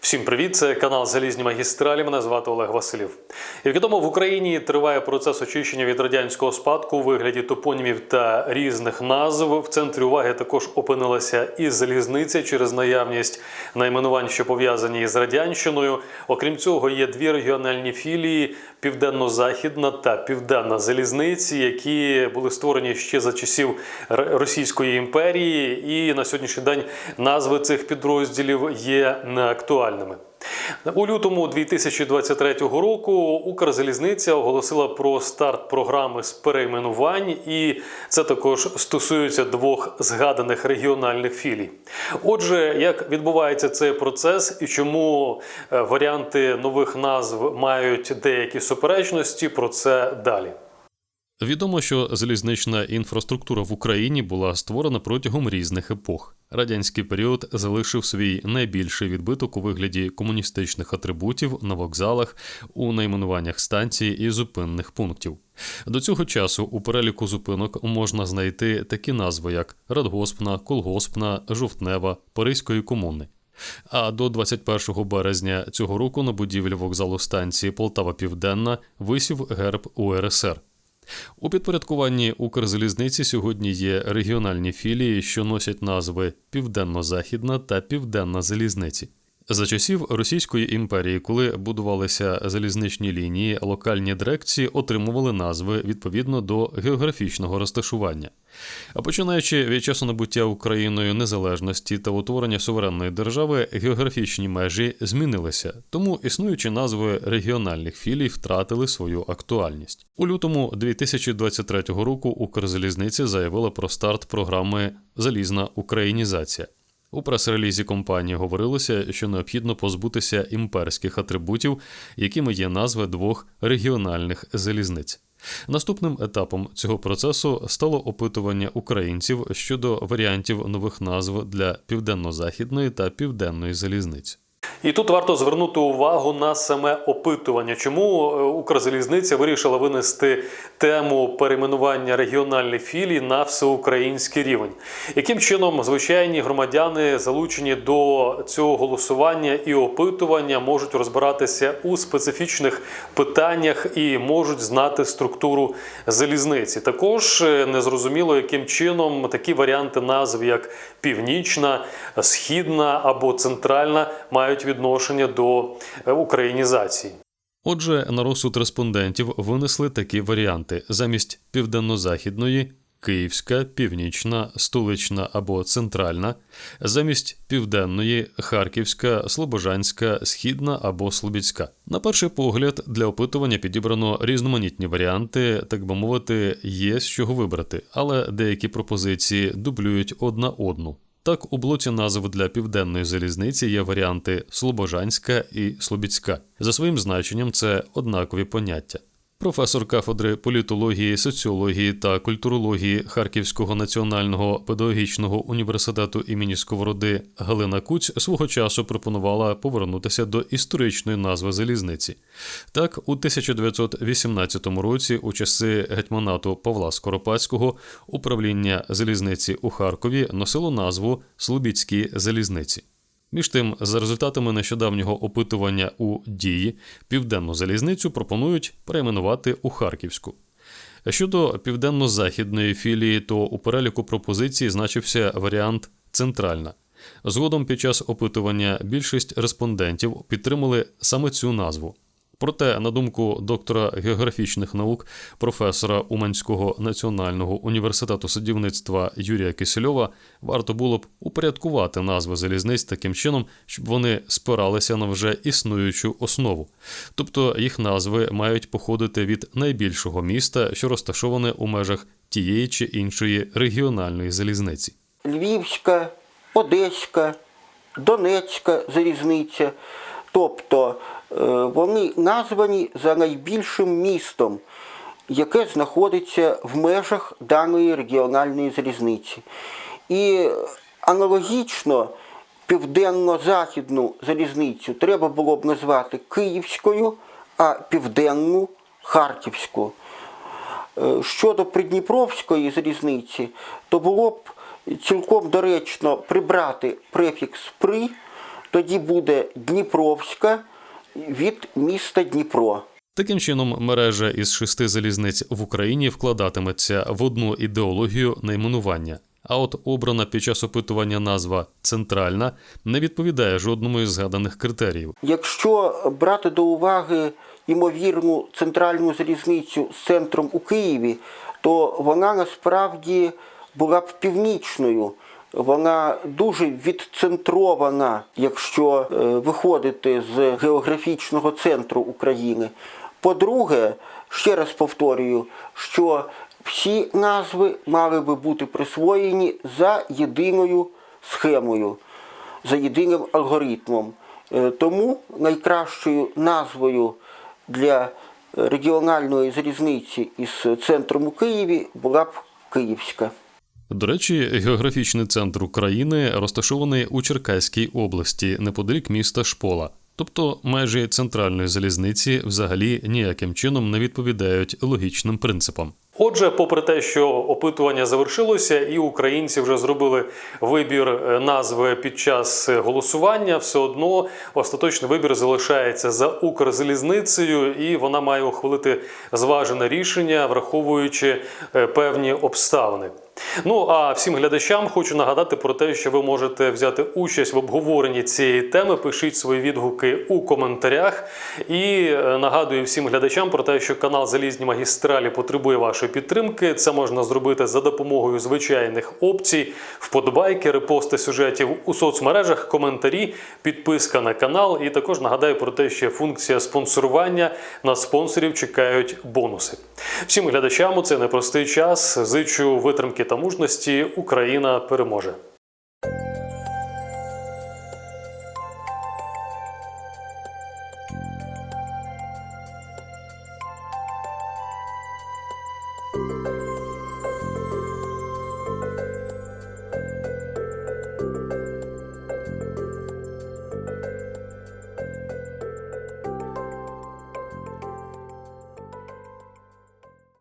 Всім привіт! Це канал Залізні магістралі. Мене звати Олег Василів. Як відомо, в Україні триває процес очищення від радянського спадку у вигляді топонімів та різних назв. В центрі уваги також опинилася і залізниця через наявність найменувань, що пов'язані із радянщиною. Окрім цього, є дві регіональні філії: південно-західна та південна залізниці, які були створені ще за часів Російської імперії, і на сьогоднішній день назви цих підрозділів є неактуальними. У лютому 2023 року Укрзалізниця оголосила про старт програми з перейменувань, і це також стосується двох згаданих регіональних філій. Отже, як відбувається цей процес і чому е, варіанти нових назв мають деякі суперечності, про це далі. Відомо, що залізнична інфраструктура в Україні була створена протягом різних епох. Радянський період залишив свій найбільший відбиток у вигляді комуністичних атрибутів на вокзалах, у найменуваннях станцій і зупинних пунктів. До цього часу у переліку зупинок можна знайти такі назви, як Радгоспна, Колгоспна, Жовтнева, Паризької комуни. А до 21 березня цього року на будівлі вокзалу станції Полтава Південна висів герб УРСР. У підпорядкуванні Укрзалізниці сьогодні є регіональні філії, що носять назви Південно-Західна та Південна залізниці. За часів Російської імперії, коли будувалися залізничні лінії, локальні дирекції отримували назви відповідно до географічного розташування. А починаючи від часу набуття Україною незалежності та утворення суверенної держави, географічні межі змінилися, тому існуючі назви регіональних філій втратили свою актуальність. У лютому 2023 року Укрзалізниця заявила про старт програми Залізна українізація. У прес-релізі компанії говорилося, що необхідно позбутися імперських атрибутів, якими є назви двох регіональних залізниць. Наступним етапом цього процесу стало опитування українців щодо варіантів нових назв для південно-західної та південної залізниць. І тут варто звернути увагу на саме опитування, чому е, Укрзалізниця вирішила винести тему перейменування регіональних філій на всеукраїнський рівень. Яким чином звичайні громадяни, залучені до цього голосування і опитування, можуть розбиратися у специфічних питаннях і можуть знати структуру залізниці? Також е, незрозуміло, яким чином такі варіанти назв, як північна, східна або центральна, мають відношення до е, українізації. Отже, на розсуд респондентів винесли такі варіанти: замість південно-західної Київська, північна, столична або центральна, замість південної Харківська, Слобожанська, східна або Слобідська. На перший погляд, для опитування підібрано різноманітні варіанти, так би мовити, є з чого вибрати, але деякі пропозиції дублюють одна одну. Так, у блоці назв для південної залізниці є варіанти Слобожанська і Слобідська. За своїм значенням це однакові поняття. Професор кафедри політології, соціології та культурології Харківського національного педагогічного університету імені Сковороди Галина Куць свого часу пропонувала повернутися до історичної назви залізниці. Так, у 1918 році, у часи гетьманату Павла Скоропадського, управління залізниці у Харкові носило назву Слобідські залізниці. Між тим, за результатами нещодавнього опитування у дії, південну залізницю пропонують перейменувати у Харківську. Щодо південно-західної філії, то у переліку пропозицій значився варіант центральна. Згодом під час опитування більшість респондентів підтримали саме цю назву. Проте, на думку доктора географічних наук, професора Уманського національного університету садівництва Юрія Кисельова, варто було б упорядкувати назви залізниць таким чином, щоб вони спиралися на вже існуючу основу. Тобто їх назви мають походити від найбільшого міста, що розташоване у межах тієї чи іншої регіональної залізниці. Львівська, Одеська, Донецька залізниця. Тобто е, вони названі за найбільшим містом, яке знаходиться в межах даної регіональної залізниці. І аналогічно південно-західну залізницю треба було б назвати Київською, а південну Харківську. Е, Щодо Придніпровської залізниці, то було б цілком доречно прибрати префікс при тоді буде Дніпровська від міста Дніпро. Таким чином, мережа із шести залізниць в Україні вкладатиметься в одну ідеологію найменування. А от обрана під час опитування назва центральна не відповідає жодному із згаданих критеріїв. Якщо брати до уваги ймовірну центральну залізницю з центром у Києві, то вона насправді була б північною. Вона дуже відцентрована, якщо е, виходити з географічного центру України. По-друге, ще раз повторюю, що всі назви мали би бути присвоєні за єдиною схемою, за єдиним алгоритмом. Е, Тому найкращою назвою для регіональної залізниці із центром у Києві була б Київська. До речі, географічний центр України розташований у Черкаській області неподалік міста Шпола. Тобто межі центральної залізниці взагалі ніяким чином не відповідають логічним принципам. Отже, попри те, що опитування завершилося, і українці вже зробили вибір е, назви під час голосування, все одно остаточний вибір залишається за Укрзалізницею, і вона має ухвалити зважене рішення, враховуючи е, певні обставини. Ну а всім глядачам хочу нагадати про те, що ви можете взяти участь в обговоренні цієї теми. Пишіть свої відгуки у коментарях. І е, нагадую всім глядачам про те, що канал Залізні магістралі потребує вашої підтримки. Це можна зробити за допомогою звичайних опцій, вподобайки, репости сюжетів у соцмережах, коментарі, підписка на канал. І також нагадаю про те, що функція спонсорування на спонсорів чекають бонуси. Всім глядачам у цей непростий час зичу витримки та мужності. Україна переможе.